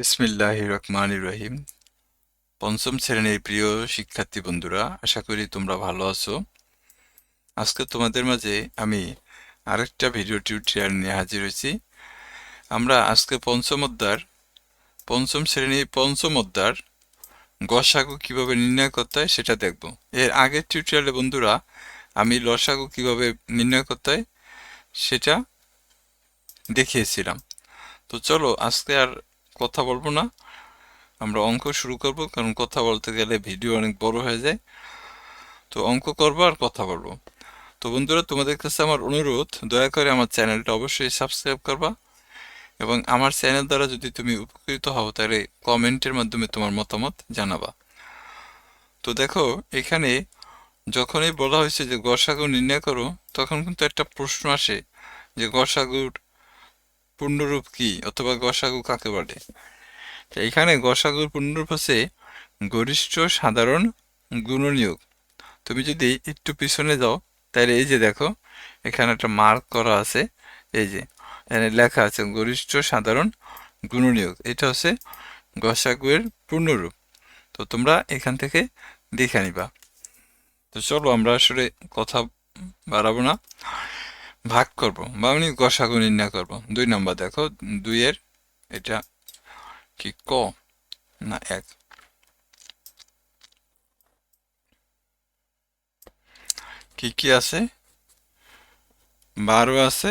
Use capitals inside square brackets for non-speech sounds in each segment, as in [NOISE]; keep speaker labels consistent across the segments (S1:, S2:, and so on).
S1: বিসমিল্লাহ রহমান রহিম। পঞ্চম শ্রেণির প্রিয় শিক্ষার্থী বন্ধুরা, আশা করি তোমরা ভালো আছো। আজকে তোমাদের মাঝে আমি আরেকটা ভিডিও টিউটোরিয়াল নিয়ে হাজির হয়েছি। আমরা আজকে পঞ্চম অধ্যার পঞ্চম শ্রেণির পঞ্চম অধ্যার গসাগু কীভাবে নির্ণয় করতে হয় সেটা দেখব। এর আগের টিউটোরিয়ালে বন্ধুরা, আমি লসাগু কীভাবে নির্ণয় করতে হয় সেটা দেখিয়েছিলাম। তো চলো আজকে আর কথা বলব না। আমরা অঙ্ক শুরু করব, কারণ কথা বলতে গেলে ভিডিও অনেক বড় হয়ে যায়। তো অঙ্ক করব আর কথা বলব। তো বন্ধুরা, তোমাদের কাছে আমার অনুরোধ, দয়া করে আমার চ্যানেলটা অবশ্যই সাবস্ক্রাইব করবা এবং আমার চ্যানেল দ্বারা যদি তুমি উপকৃত হও, তাহলে কমেন্টের মাধ্যমে তোমার মতামত জানাবা। তো দেখো, এখানে যখনই বলা হয়েছে যে গসাগু নির্ণয় করো, তখন কিন্তু একটা প্রশ্ন আসে যে গসাগুর পূর্ণরূপ কি অথবা গসাগু কাকে বলে? এখানে গসাগুর পূর্ণরূপ হচ্ছে গরিষ্ঠ, সাধারণ, গুণনীয়ক। তুমি যদি একটু পিছনে যাও, তাহলে এই যে দেখো, এখানে একটা মার্ক করা আছে, এই যে, এখানে লেখা আছে গরিষ্ঠ, সাধারণ, গুণনীয়ক। এটা হচ্ছে গসাগুয়ের পূর্ণরূপ। তো তোমরা এখান থেকে দেখে নিবা। তো চলো আমরা আসলে কথা বাড়াবো না। ভাগ করব। বা আমি গসাগু নির্ণয় করব। দুই নম্বর দেখো, দুইয়ের এটা কি ক? না, এক। কি কি আছে? বারো আছে,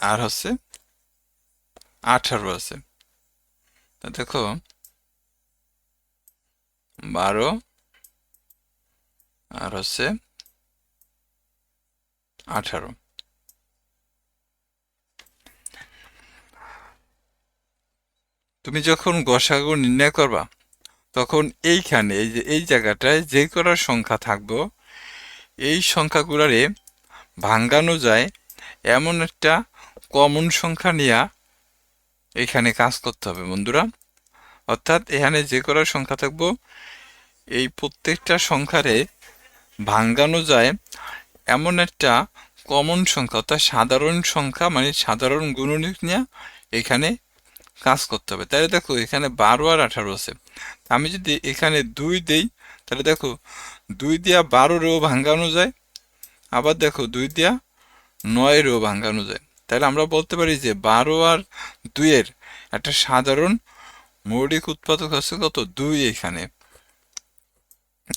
S1: আর হচ্ছে আঠারো আছে। তা দেখো, বারো, আর হচ্ছে আঠারো। তুমি যখন গসাগু নির্ণয় করবা, তখন এইখানে, এই যে, এই জায়গাটায় যে করার সংখ্যা থাকব। এই সংখ্যাগুলারে ভাঙ্গানো যায়, এমন একটা কমন সংখ্যা নিয়ে এখানে কাজ করতে হবে বন্ধুরা। অর্থাৎ এখানে যে করার সংখ্যা থাকব, এই প্রত্যেকটা সংখ্যারে ভাঙ্গানো যায়, এমন একটা কমন সংখ্যা, অর্থাৎ সাধারণ সংখ্যা মানে সাধারণ গুণনীয়ক নিয়ে এখানে কাজ করতে হবে। তাহলে দেখো এখানে বারো আর আঠারো আছে। আমি যদি এখানে দুই দেই, তাহলে দেখো দুই দিয়া বারোরেও ভাঙ্গানো যায়, আবার দেখো দুই দিয়া নয়েরও ভাঙ্গানো যায়। তাহলে আমরা বলতে পারি যে বারো আর দুইয়ের একটা সাধারণ মৌলিক উৎপাদক আছে কত? দুই এখানে।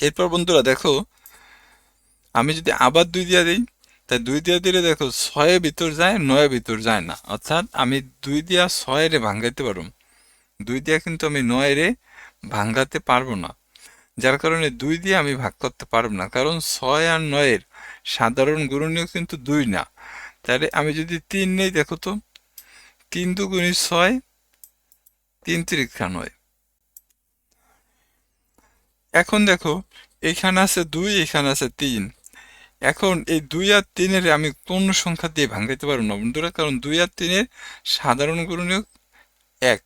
S1: এরপর বন্ধুরা দেখো, আমি যদি আবার দুই দিয়া দিই তাই দুই দিয়া দিলে দেখো ছয়ে ভিতর যায়, নয়ে ভিতর যায় না। অর্থাৎ আমি দুই দিয়া ছয়ের ভাঙ্গাইতে পারব দুই দিয়া কিন্তু আমি নয়ের ভাঙ্গাতে পারব না। যার কারণে দুই দিয়ে আমি ভাগ করতে পারব না। কারণ ছয় আর নয়ের সাধারণ গুণনীয় কিন্তু দুই না। তাহলে আমি যদি তিন নেই, দেখো তো, তিন দুগুণী ছয়, তিন তিরিক্ষা নয়। এখন দেখো, এখানে আছে দুই, এখানে আছে তিন। এখন এই দুই আর তিনের আমি কোন সংখ্যা দিয়ে ভাঙাইতে পারব না বন্ধুরা, কারণ দুই আর তিনের সাধারণ গুণনীয় এক।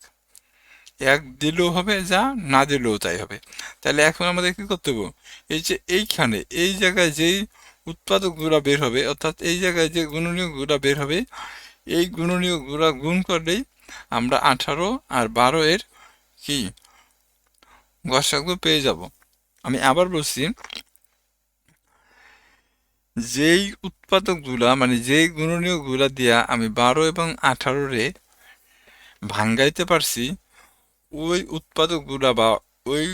S1: এক দিলেও হবে যা না দিলেও তাই হবে। তাহলে এখন আমাদের কি করতে হবে? এই যে এইখানে, এই জায়গায় যেই উৎপাদকগুলা বের হবে, অর্থাৎ এই জায়গায় যে গুণনীয়কগুলা বের হবে, এই গুণনীয়কগুলা গুণ করলেই আমরা আঠারো আর বারো এর কি? গসাগু পেয়ে যাব। আমি আবার বলছি যেই উৎপাদকগুলা মানে যেই গুণনীয়কগুলা দিয়া আমি বারো এবং আঠারোরে ভাঙ্গাইতে পারছি, ওই উৎপাদকগুলা বা ওই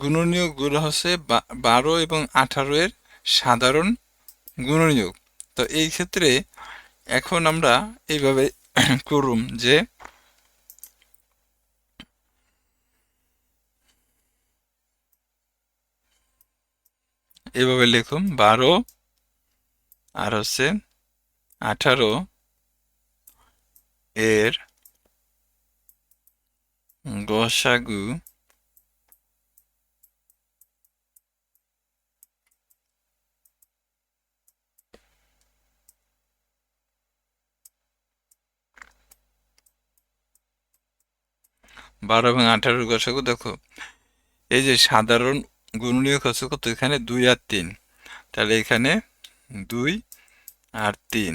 S1: গুণনীয়কগুলো হচ্ছে বারো এবং আঠারো এর সাধারণ গুণনীয়ক। তো এই ক্ষেত্রে এখন আমরা এইভাবে [CLEARS THROAT] করুম যে এভাবে লিখুন বারো আর হচ্ছে আঠারো এর গসাগু বারো এবং আঠারোর গসাগু, দেখো। এই যে সাধারণ গুণনীয়ক হচ্ছে কত এখানে দুই আর তিন। তাহলে এখানে দুই আর তিন।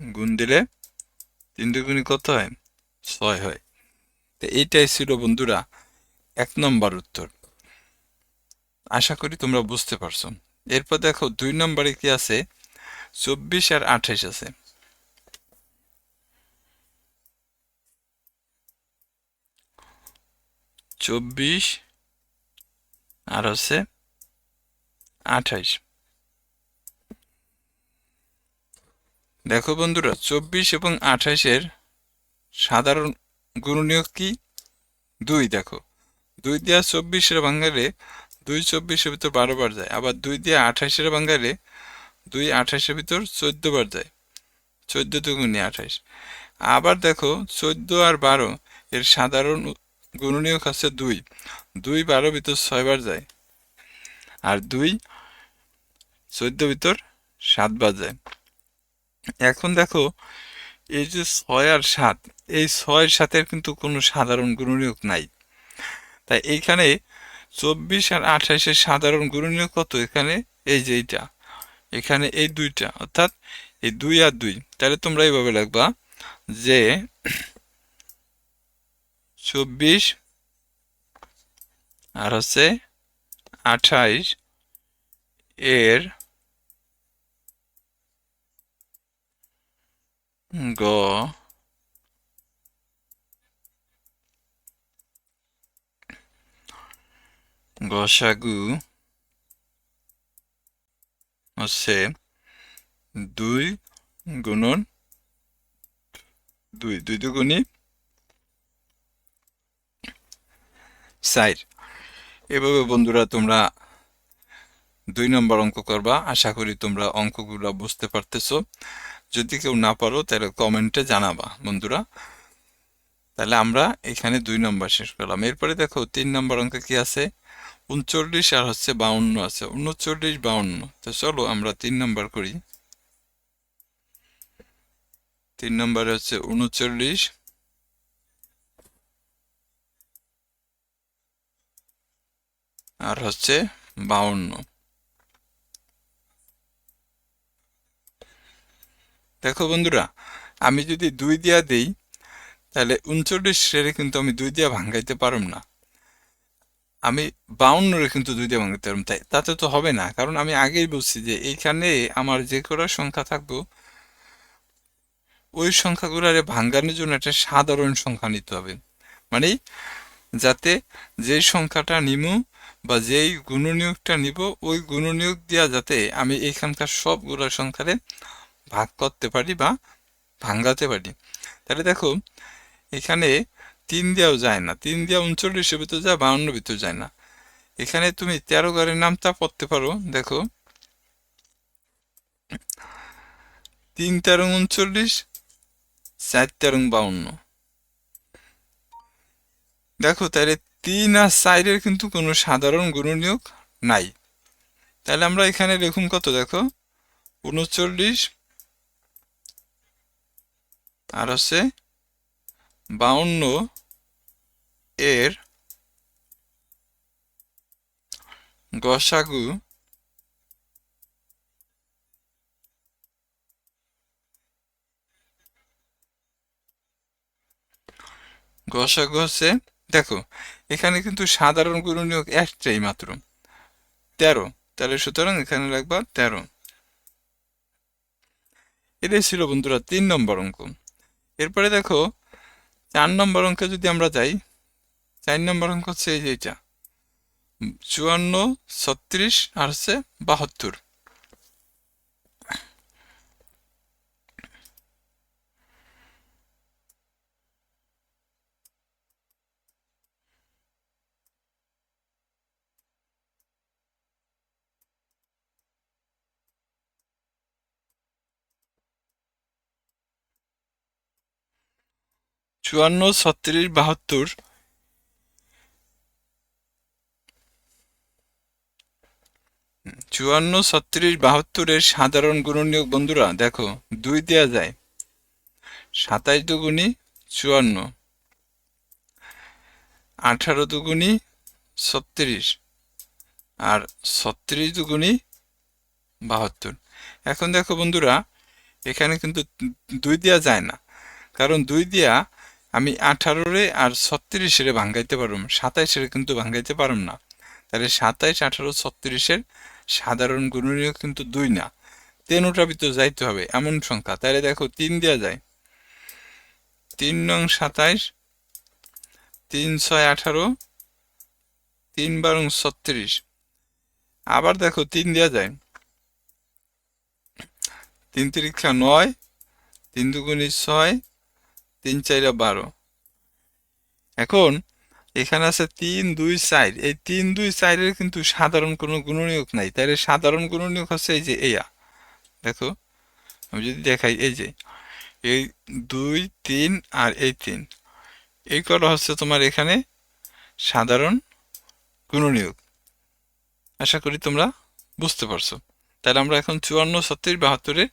S1: গুণ দিলে তিন দুগুণি কত হয়? ছয় হয়। তো এইটাই ছিল বন্ধুরা এক নম্বর উত্তর। আশা করি তোমরা বুঝতে পারছ। এরপর দেখো দুই নম্বরে কি আছে? চব্বিশ আর আঠাইশ আছে। চব্বিশ আর হচ্ছে আঠাইশ দেখো বন্ধুরা, চব্বিশ এবং আঠাইশের সাধারণ গুণনীয়ক কি? দুই দেখো। দুই দিয়া চব্বিশের ভাঙ্গালে দুই চব্বিশের ভিতর বারো বার যায়, আবার দুই দিয়ে আঠাশের ভাঙ্গালে দুই আঠাশের ভিতর চোদ্দ বার যায়। চোদ্দ দুগুণে আঠাইশ আবার দেখো, চোদ্দ আর বারো এর সাধারণ গুণনীয়ক আছে দুই। দুই বারো ভিতর ছয়বার যায়, আর দুই চোদ্দ ভিতর সাতবার যায়। এখন দেখো, এই যে ছয় আর সাত, এই ছয় সাতের কিন্তু কোনো সাধারণ গুণনীয়ক নাই। তাই এইখানে চব্বিশ আর আঠাশের সাধারণ গুণনীয়ক কত? এখানে এই যে এইটা, এখানে এই দুইটা, অর্থাৎ এই দুই আর দুই। তাহলে তোমরা এইভাবে লাগবা যে চব্বিশ আর হচ্ছে আঠাইশ এর গ গসাগু হচ্ছে দুই গুণন দুই দুই দুগুণী সাইড এভাবে বন্ধুরা তোমরা দুই নম্বর অঙ্ক করবা আশা করি তোমরা অঙ্কগুলো বুঝতে পারতেছো যদি কেউ না পারো, তাহলে কমেন্টে জানাবা, বন্ধুরা। তাহলে আমরা এখানে দুই নম্বর শেষ করলাম। এরপরে দেখো, তিন নম্বর অঙ্ক কি আছে? উনচল্লিশ আর হচ্ছে বাউন্ন আছে। উনচল্লিশ, বাউন্ন। তো চলো আমরা তিন নম্বর করি। তিন নম্বরে হচ্ছে উনচল্লিশ। আর হচ্ছে বাউন্ন। দেখো বন্ধুরা, আমি যদি দুই দিয়া দেই, তাহলে উনচল্লিশ রে কিন্তু আমি দুই দিয়া ভাঙ্গাইতে পারম না। আমি বাউন্নরে কিন্তু দুই দিয়ে ভাঙতে পারব তাই তাতে তো হবে না। কারণ আমি আগেই বলছি যে এইখানে আমার যে কটা সংখ্যা থাকব, ওই সংখ্যাগুলোরে ভাঙ্গানোর জন্য একটা সাধারণ সংখ্যা নিতে হবে। মানে যাতে যেই সংখ্যাটা নিমু বা যেই গুণনীয়কটা নিব, ওই গুণনীয়ক দিয়া যাতে আমি এইখানকার সবগুলো সংখ্যারে ভাগ করতে পারি বা ভাঙ্গাতে পারি। তাহলে দেখো, এখানে তিন দেওয়াও যায় না। তিন দিয়া উনচল্লিশের ভিতর যায় বাউন্ন ভিতর যায় না। এখানে তুমি তেরো ঘরের নামটা পড়তে পারো, দেখো। তিন তেরো উনচল্লিশ, চার তেরো বাউন্ন। দেখো, তাহলে তিন আর চারের কিন্তু কোনো সাধারণ গুণনীয়ক নাই। তাহলে আমরা এখানে লিখুন কত, দেখো? উনচল্লিশ আর হচ্ছে বাউন্ন এর গসাগু গসাগু হচ্ছে, দেখো, এখানে কিন্তু সাধারণ গুণনীয়ক একটাই মাত্র। তেরো। তাহলে সুতরাং এখানে রাখবা তেরো। এটাই ছিল বন্ধুরা তিন নম্বর অঙ্ক। এরপরে দেখো, চার নম্বর অঙ্কে যদি আমরা যাই, চার নম্বর অঙ্ক হচ্ছে এই যে এটা চুয়ান্ন, ছত্রিশ আর হচ্ছে বাহাত্তর। চুয়ান্ন, ছত্রিশ, বাহাত্তর। চুয়ান্ন, ছত্রিশ, বাহাত্তরের সাধারণ গুণনীয়ক বন্ধুরা, দেখো, দুই দেয়া যায়। সাতাইশ দুগুণী, চুয়ান্ন। আঠারো দুগুণী, ছত্রিশ। আর ছত্রিশ দুগুণী, বাহাত্তর। এখন দেখো বন্ধুরা, এখানে কিন্তু দুই দেওয়া যায় না। কারণ দুই দিয়া আমি আঠারোরে আর ছত্রিশের ভাঙ্গাইতে পারুম, সাতাইশের কিন্তু ভাঙ্গাইতে পারুম না। তাহলে সাতাইশ, আঠারো, ছত্রিশের সাধারণ গুণনীয় কিন্তু দুই না। তেনোটার ভিতর যাইতে হবে, এমন সংখ্যা। তাহলে দেখো, তিন দেওয়া যায়। তিন নং সাতাইশ, তিন ছয় আঠারো, তিন বারং ছত্রিশ। আবার দেখো, তিন দেওয়া যায়। তিন তিরিক্ষা নয়, তিন দুগুণি ছয় তিন চাইরা বারো। এখন এখানে আছে তিন, দুই, চার। এই তিন, দুই, চারের কিন্তু সাধারণ কোনো গুণনীয়ক নাই। তাহলে সাধারণ গুণনীয়ক হচ্ছে এই যে এয়া। দেখো, আমি যদি দেখাই এই যে, এই দুই, তিন আর এই তিন। এই কটা হচ্ছে তোমার এখানে সাধারণ গুণনীয়ক। আশা করি তোমরা বুঝতে পারছ। তাহলে আমরা এখন চুয়ান্ন, ছত্রিশ, বাহাত্তরের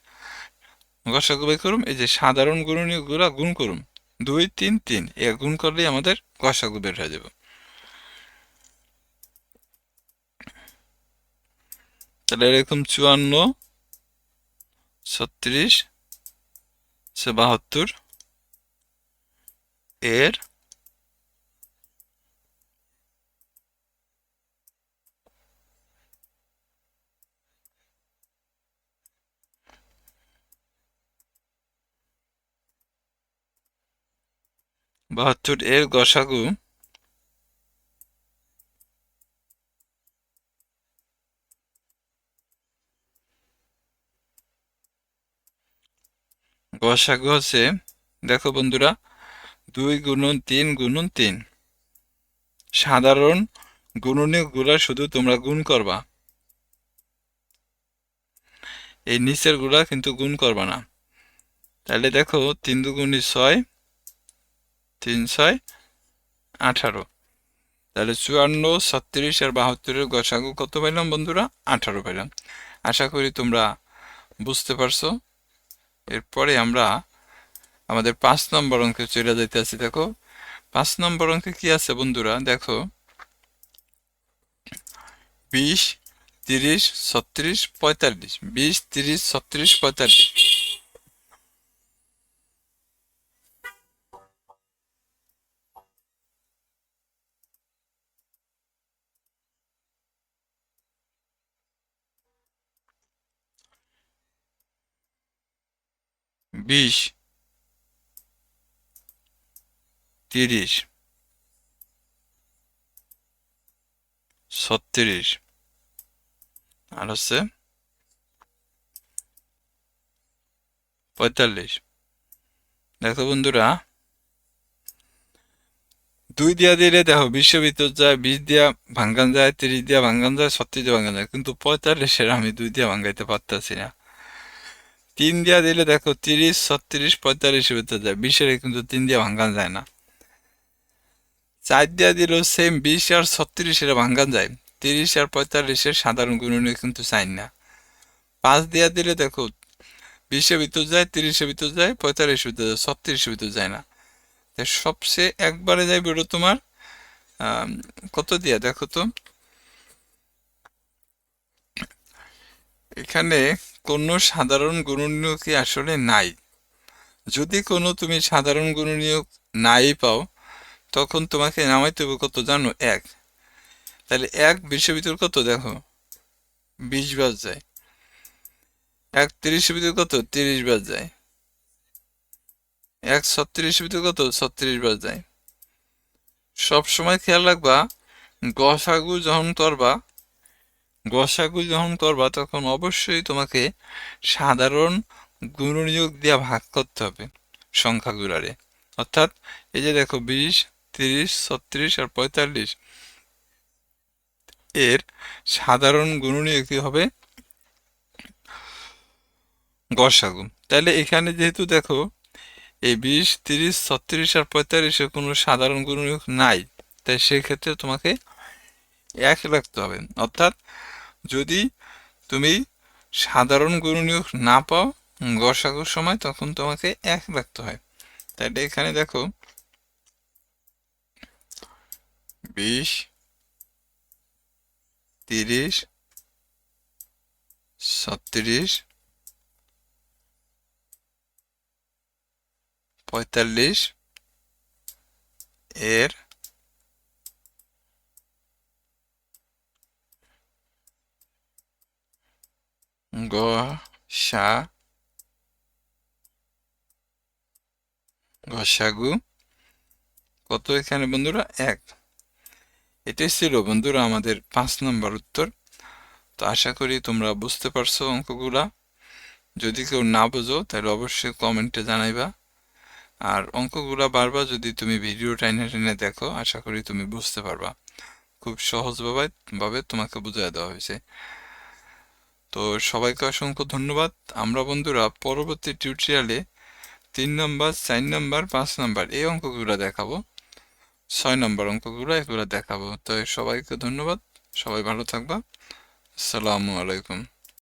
S1: গসাগু বের করুম, এই যে সাধারণ গুণনীয়গুলা গুণ করুম। দুই, তিন তিন, এ গুণ করলেই আমাদের গসাগু বের হয়ে যাবে। তাহলে এরকম চুয়ান্ন, ছত্রিশ বাহাত্তর, এর বাহাত্তর এর গসাগু। গসাগু হচ্ছে, দেখো বন্ধুরা, দুই গুণন তিন গুণন তিন। সাধারণ গুণনীয়গুলা শুধু তোমরা গুণ করবা। এই নিচেরগুলা কিন্তু গুণ করবা না। তাহলে দেখো তিন দুগুণি ছয় তিন ছয় আঠারো। তাহলে চুয়ান্ন, ছত্রিশ আর বাহাত্তরের গসাগু কত পাইলাম বন্ধুরা? আঠারো পাইলাম। আশা করি তোমরা বুঝতে পারছ। এরপরে আমরা আমাদের পাঁচ নম্বর অঙ্কে চলে যেতে আছি, দেখো। পাঁচ নম্বর অঙ্কে কি আছে বন্ধুরা? দেখো। বিশ, তিরিশ, ছত্রিশ, পঁয়তাল্লিশ। বিশ, তিরিশ, ছত্রিশ, পঁয়তাল্লিশ। বিশ, তিরিশ, ছত্রিশ। আর হচ্ছে পঁয়তাল্লিশ। দেখো বন্ধুরা, দুই দিয়া দিলে দেখো বিশের ভিতর যায়, বিশ দিয়া ভাঙ্গান যায়, তিরিশ দিয়া ভাঙ্গান যায়, ছত্রিশ দিয়া ভাঙ্গান যায়। কিন্তু পঁয়তাল্লিশের আমি দুই দিয়া ভাঙ্গাইতে পারতেছি না। তিন দিয়া দিলে দেখো তিরিশ, ছত্রিশ পঁয়তাল্লিশের ভিতর যায়। বিশের কিন্তু তিন দিয়া ভাঙ্গান যায় না। চার দিয়া দিলেও সেম বিশ আর ছত্রিশের ভাঙ্গান যায়। তিরিশ আর পঁয়তাল্লিশের সাধারণ গুণনীয় কিন্তু চাই না। পাঁচ দিয়া দিলে দেখো বিশের ভিতর যায় তিরিশের ভিতর যায় পঁয়তাল্লিশের ভিতর যায় ছত্রিশের ভিতর যায় না। সবচেয়ে একবারে যাই বেরো তোমার কত দিয়া দেখো তো? এখানে কোনো সাধারণ গুণনীয় কি আসলে নাই? যদি কোনো তুমি সাধারণ গুণনীয় নাই পাও, তখন তোমাকে নামাইতে হবে কত জানো? এক। তাহলে এক বিশের কত দেখো? বিশ বাজ যায়। এক তিরিশের ভিতর কত? তিরিশ বাজ যায়। এক ছত্রিশ ভিতর কত? ছত্রিশ বাজ যায়। সব সময় খেয়াল রাখবা, গসাগু যখন করবা গসাগু যখন করবা, তখন অবশ্যই তোমাকে সাধারণ গুণনিয়োগ দিয়ে ভাগ করতে হবে সংখ্যাগুলারে। অর্থাৎ এই যে দেখো, বিশ, তিরিশ, ছত্রিশ আর পঁয়তাল্লিশ, এর সাধারণ গুণনীয় কি হবে? গসাগু। তাহলে এখানে যেহেতু দেখো, এই বিশ, তিরিশ, ছত্রিশ আর পঁয়তাল্লিশের কোনো সাধারণ গুণনীয়ক নাই, তাই সেক্ষেত্রে তোমাকে এক রাখতে হবে। অর্থাৎ যদি তুমি সাধারণ গুণনীয়ক না পাও গসাগুর সময়, তখন তোমাকে এক রাখতে হয়। তাহলে এখানে দেখো। বিশ, তিরিশ, ছত্রিশ, পঁয়তাল্লিশ, এর গসা গসাগু কত এখানে বন্ধুরা? এক। এটাই ছিল বন্ধুরা আমাদের পাঁচ নম্বর উত্তর। তো আশা করি তোমরা বুঝতে পারছ অঙ্কগুলা। যদি কেউ না বোঝো, তাহলে অবশ্যই কমেন্টে জানাইবা। আর অঙ্কগুলা বারবার যদি তুমি ভিডিও টাইনে টেনে দেখো, আশা করি তুমি বুঝতে পারবা। খুব সহজভাবে, ভাবে তোমাকে বুঝিয়ে দেওয়া হয়েছে। তো সবাইকে অসংখ্য ধন্যবাদ। আমরা বন্ধুরা পরবর্তী টিউটোরিয়ালে তিন নম্বর চার নম্বর পাঁচ নম্বর এই অঙ্কগুলো দেখাবো। ছয় নম্বর অঙ্কগুলো এগুলো দেখাবো। তো সবাইকে ধন্যবাদ। সবাই ভালো থাকবা। আসসালামু আলাইকুম।